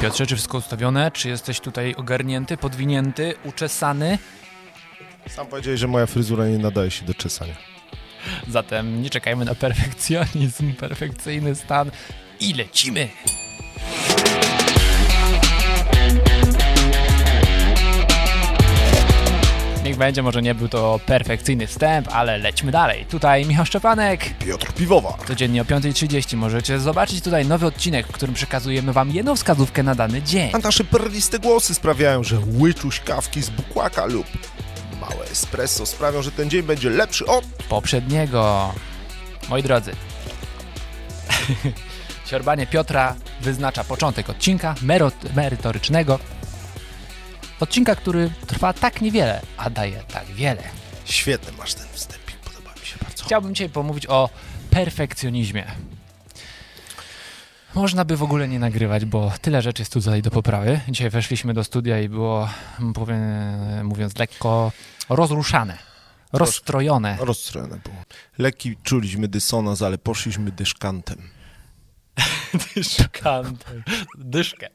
Piotrze, czy wszystko ustawione? Czy jesteś tutaj ogarnięty, podwinięty, uczesany? Sam powiedziałeś, że moja fryzura nie nadaje się do czesania. Zatem nie czekajmy na perfekcjonizm, perfekcyjny stan i lecimy! Niech będzie, może nie był to perfekcyjny wstęp, ale lećmy dalej. Tutaj Michał Szczepanek. Piotr Piwowa. Codziennie o 5.30 możecie zobaczyć tutaj nowy odcinek, w którym przekazujemy wam jedną wskazówkę na dany dzień. A nasze perliste głosy sprawiają, że łyczuś kawki z bukłaka lub małe espresso sprawią, że ten dzień będzie lepszy od... poprzedniego. Moi drodzy, siorbanie Piotra wyznacza początek odcinka merytorycznego. Odcinka, który trwa tak niewiele, a daje tak wiele. Świetny masz ten wstępik, podoba mi się bardzo. Chciałbym dzisiaj pomówić o perfekcjonizmie. Można by w ogóle nie nagrywać, bo tyle rzeczy jest tutaj do poprawy. Dzisiaj weszliśmy do studia i było, powiem, mówiąc lekko, rozruszane, rozstrojone. Rozstrojone było. Lekki czuliśmy dysonans, ale poszliśmy dyszkantem. Dyszkantem. Dyszkę.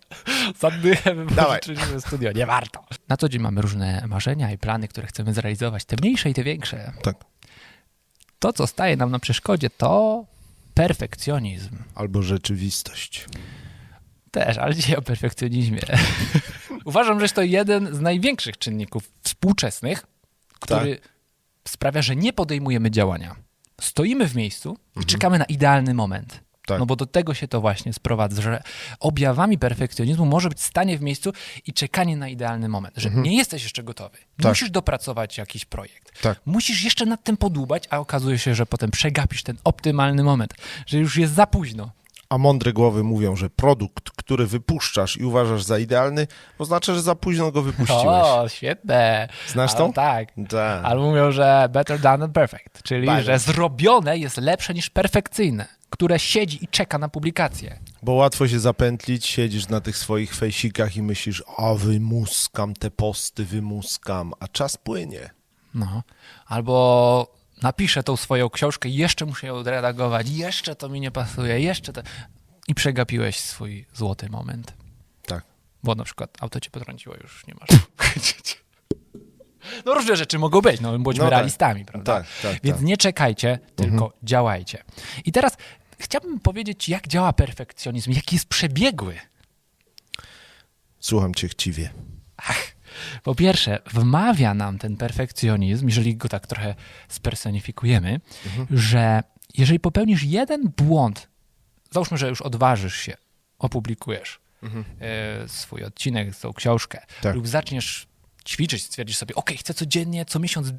Zaddychę Dawaj. wypożyczyliśmy studio. Nie warto. Na co dzień mamy różne marzenia i plany, które chcemy zrealizować. Te mniejsze i te większe. Tak. To, co staje nam na przeszkodzie, to perfekcjonizm. Albo rzeczywistość. Też, ale dzisiaj o perfekcjonizmie. Uważam, że jest to jeden z największych czynników współczesnych, który sprawia, że nie podejmujemy działania. Stoimy w miejscu i czekamy na idealny moment. Tak. No bo do tego się to właśnie sprowadza, że objawami perfekcjonizmu może być stanie w miejscu i czekanie na idealny moment, że nie jesteś jeszcze gotowy. Tak. Musisz dopracować jakiś projekt. Tak. Musisz jeszcze nad tym podłubać, a okazuje się, że potem przegapisz ten optymalny moment, że już jest za późno. A mądre głowy mówią, że produkt, który wypuszczasz i uważasz za idealny, oznacza, że za późno go wypuściłeś. O, świetne. Znasz to? Tak. Tak. Ale mówią, że better done than perfect, czyli że zrobione jest lepsze niż perfekcyjne, które siedzi i czeka na publikację. Bo łatwo się zapętlić, siedzisz na tych swoich fejsikach i myślisz, a wymuskam te posty, wymuskam, a czas płynie. No. Albo napiszę tą swoją książkę, jeszcze muszę ją odredagować, jeszcze to mi nie pasuje, jeszcze to... I przegapiłeś swój złoty moment. Tak. Bo na przykład auto cię potrąciło, już nie masz. No różne rzeczy mogą być, no bądźmy No tak. realistami, prawda? Tak, tak, Więc tak. nie czekajcie, tylko działajcie. I teraz chciałbym powiedzieć, jak działa perfekcjonizm, jaki jest przebiegły. Słucham cię chciwie. Po pierwsze, wmawia nam ten perfekcjonizm, jeżeli go tak trochę spersonifikujemy, że jeżeli popełnisz jeden błąd, załóżmy, że już odważysz się, opublikujesz e, swój odcinek, tą książkę, Tak. lub zaczniesz ćwiczyć, stwierdzisz sobie, ok, chcę codziennie, co miesiąc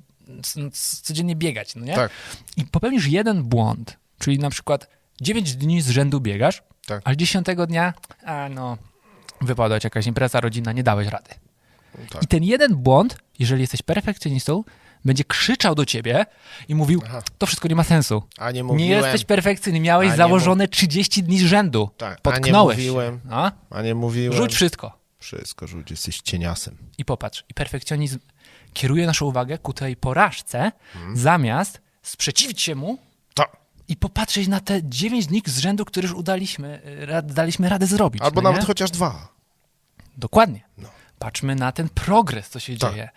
codziennie biegać, no nie? Tak. I popełnisz jeden błąd, czyli na przykład 9 dni z rzędu biegasz, Tak. a 10 dnia, a no, wypadła ci jakaś impreza rodzinna, nie dałeś rady. Tak. I ten jeden błąd, jeżeli jesteś perfekcjonistą, będzie krzyczał do ciebie i mówił, Aha. to wszystko nie ma sensu. A nie Nie mówiłem. jesteś perfekcyjny, miałeś A nie założone 30 dni z rzędu. Tak, a nie Potknąłeś mówiłem. się. No? A nie mówiłem. Rzuć wszystko. Wszystko rzuć, jesteś cieniasem. I popatrz, i perfekcjonizm kieruje naszą uwagę ku tej porażce, Mhm. zamiast sprzeciwić się mu Tak. i popatrzeć na te 9 dni z rzędu, które już udaliśmy, rad, daliśmy radę zrobić. Albo no nawet nie? chociaż dwa. Dokładnie. No. Patrzmy na ten progres, co się Tak. dzieje.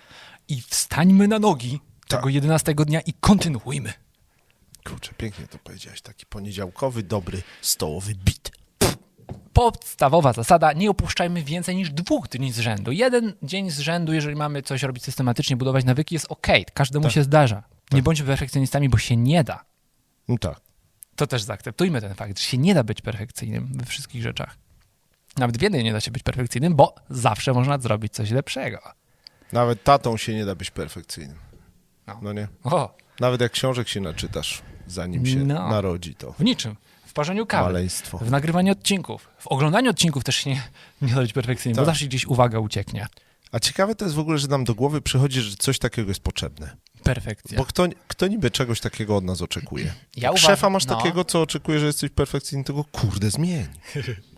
I wstańmy na nogi Tak. tego 11 dnia i kontynuujmy. Kurczę, pięknie to powiedziałeś. Taki poniedziałkowy, dobry, stołowy bit. Podstawowa zasada, nie opuszczajmy więcej niż dwóch dni z rzędu. Jeden dzień z rzędu, jeżeli mamy coś robić systematycznie, budować nawyki, jest ok. Każdemu Tak. się zdarza. Nie bądźmy perfekcjonistami, bo się nie da. No tak. To też zaakceptujmy ten fakt, że się nie da być perfekcyjnym we wszystkich rzeczach. Nawet w jednej nie da się być perfekcyjnym, bo zawsze można zrobić coś lepszego. Nawet tatą się nie da być perfekcyjnym. No. No nie? O, Nawet jak książek się naczytasz, zanim się No. narodzi to w niczym. W parzeniu kawy. maleństwo. W nagrywaniu odcinków. W oglądaniu odcinków też się nie, nie da być perfekcyjnym, bo Tak. zawsze gdzieś uwaga ucieknie. A ciekawe to jest w ogóle, że nam do głowy przychodzi, że coś takiego jest potrzebne. Perfekcja. Bo kto, kto niby czegoś takiego od nas oczekuje? Ja uważam- Szefa masz no. takiego, co oczekuje, że jesteś perfekcyjny, tego kurde zmień.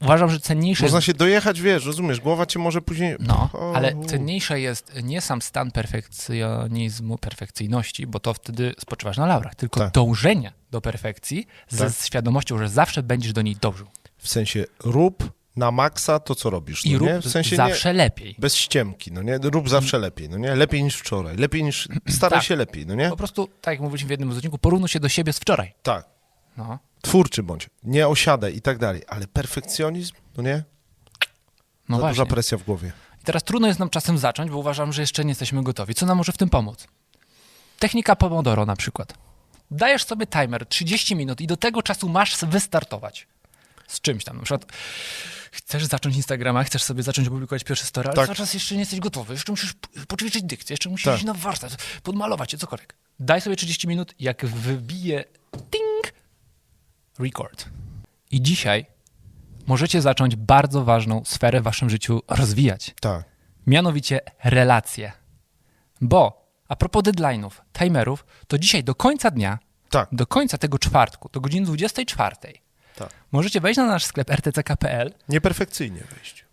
uważam, że cenniejsze Można jest... się dojechać, wiesz, rozumiesz, głowa cię może później... No, ale cenniejsze jest nie sam stan perfekcjonizmu, perfekcyjności, bo to wtedy spoczywasz na laurach, tylko Tak. dążenie do perfekcji ze Tak. świadomością, że zawsze będziesz do niej dążył. W sensie rób na maksa to, co robisz, I no rób nie? W sensie nie, zawsze lepiej. bez ściemki, no nie? Rób zawsze lepiej, no nie? Lepiej niż wczoraj, lepiej niż... Staraj Tak. się lepiej, no nie? Po prostu, tak jak mówiliśmy w jednym z odcinków, porównuj się do siebie z wczoraj. Tak. No. Twórczy bądź, nie osiadaj i tak dalej, ale perfekcjonizm, no nie? No Za właśnie. duża presja w głowie. I teraz trudno jest nam czasem zacząć, bo uważam, że jeszcze nie jesteśmy gotowi. Co nam może w tym pomóc? Technika Pomodoro na przykład. Dajesz sobie timer 30 minut i do tego czasu masz wystartować z czymś tam. Na przykład chcesz zacząć Instagrama, chcesz sobie zacząć publikować pierwsze story, ale Tak. cały czas jeszcze nie jesteś gotowy. Jeszcze musisz poćwiczyć dykcję, jeszcze musisz Tak. iść na warsztat, podmalować się, cokolwiek. Daj sobie 30 minut, jak wybije ding, record. I dzisiaj możecie zacząć bardzo ważną sferę w waszym życiu rozwijać Tak. mianowicie relacje. Bo a propos deadline'ów, timerów, to dzisiaj do końca dnia, Tak. do końca tego czwartku, do godziny 24, Tak. możecie wejść na nasz sklep rtck.pl, Nieperfekcyjnie wejść.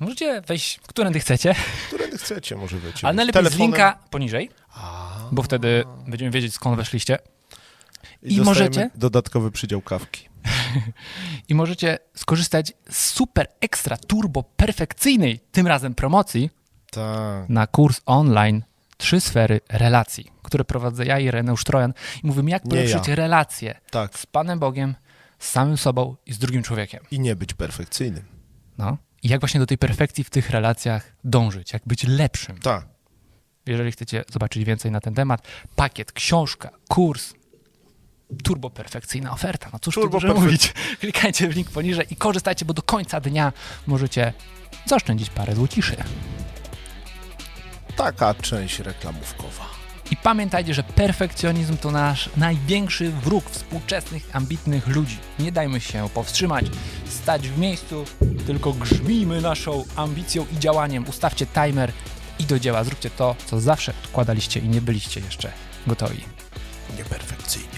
możecie wejść, którędy chcecie, Którędy chcecie może wejść. ale najlepiej z Telefonem linka poniżej, bo wtedy będziemy wiedzieć skąd weszliście i, i możecie- dodatkowy przydział kawki. i możecie skorzystać z super ekstra turbo perfekcyjnej, tym razem promocji, Tak. na kurs online Trzy sfery relacji, które prowadzę ja i Ireneusz Trojan i mówimy, jak polepszyć ja. relacje Tak. z Panem Bogiem, z samym sobą i z drugim człowiekiem. I nie być perfekcyjnym. No. I jak właśnie do tej perfekcji w tych relacjach dążyć, jak być lepszym. Tak. Jeżeli chcecie zobaczyć więcej na ten temat, pakiet, książka, kurs, turbo perfekcyjna oferta. No cóż tu Turbo dużo perfek- mówić. Klikajcie w link poniżej i korzystajcie, bo do końca dnia możecie zaoszczędzić parę złociszy. Taka część reklamówkowa. I pamiętajcie, że perfekcjonizm to nasz największy wróg współczesnych, ambitnych ludzi. Nie dajmy się powstrzymać, stać w miejscu, tylko grzmijmy naszą ambicją i działaniem. Ustawcie timer i do dzieła. Zróbcie to, co zawsze odkładaliście i nie byliście jeszcze gotowi. Nieperfekcyjnie.